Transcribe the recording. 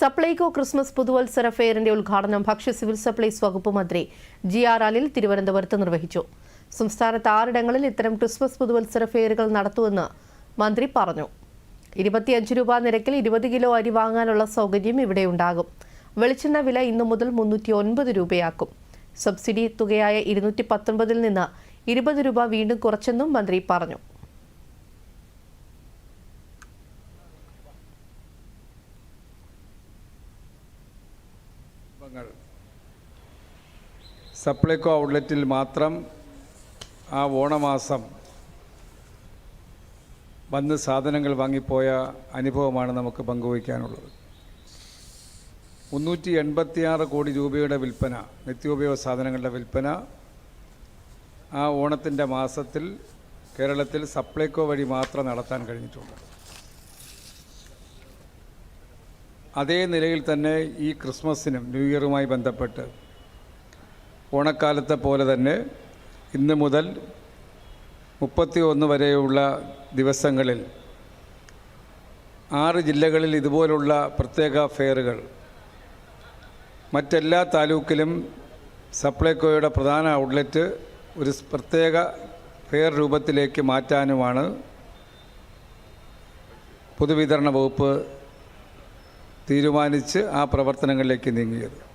Supplyco Christmas പുതുവത്സര ഫെയറിന്റെ ഉദ്ഘാടനം ഭക്ഷ്യ സിവിൽ സപ്ലൈസ് വകുപ്പ് മന്ത്രി ജി ആർ അലിൽ തിരുവനന്തപുരത്ത് നിർവഹിച്ചു. സംസ്ഥാനത്ത് ആറിടങ്ങളിൽ ഇത്തരം ക്രിസ്മസ് പുതുവത്സര ഫെയറുകൾ നടത്തുമെന്ന് മന്ത്രി പറഞ്ഞു. ഇരുപത്തിയഞ്ച് രൂപ നിരക്കിൽ ഇരുപത് കിലോ അരി വാങ്ങാനുള്ള സൗകര്യം ഇവിടെ ഉണ്ടാകും. വെളിച്ചെണ്ണ വില ഇന്നു മുതൽ മുന്നൂറ്റി ഒൻപത് രൂപയാക്കും. സബ്സിഡി തുകയായ ഇരുന്നൂറ്റി പത്തൊൻപതിൽ നിന്ന് ഇരുപത് രൂപ വീണ്ടും കുറച്ചെന്നും മന്ത്രി പറഞ്ഞു. കുടുംബങ്ങൾ സപ്ലൈകോ ഔട്ട്ലെറ്റിൽ മാത്രം ആ ഓണമാസം വന്ന് സാധനങ്ങൾ വാങ്ങിപ്പോയ അനുഭവമാണ് നമുക്ക് പങ്കുവയ്ക്കാനുള്ളത്. മുന്നൂറ്റി എൺപത്തിയാറ് കോടി രൂപയുടെ വിൽപ്പന നിത്യോപയോഗ സാധനങ്ങളുടെ വിൽപ്പന ആ ഓണത്തിന്റെ മാസത്തിൽ കേരളത്തിൽ സപ്ലൈകോ വഴി മാത്രം നടത്താൻ കഴിഞ്ഞിട്ടുണ്ട്. അതേ നിലയിൽ തന്നെ ഈ ക്രിസ്മസിനും ന്യൂ ഇയറുമായി ബന്ധപ്പെട്ട് ഓണക്കാലത്തെ പോലെ തന്നെ ഇന്ന് മുതൽ മുപ്പത്തി ഒന്ന് വരെയുള്ള ദിവസങ്ങളിൽ ആറ് ജില്ലകളിൽ ഇതുപോലുള്ള പ്രത്യേക ഫെയറുകൾ മറ്റെല്ലാ താലൂക്കിലും സപ്ലൈകോയുടെ പ്രധാന ഔട്ട്ലെറ്റ് ഒരു പ്രത്യേക ഫെയർ രൂപത്തിലേക്ക് മാറ്റാനുമാണ് പൊതുവിതരണ വകുപ്പ് തീരുമാനിച്ച് ആ പ്രവർത്തനങ്ങളിലേക്ക് നീങ്ങിയത്.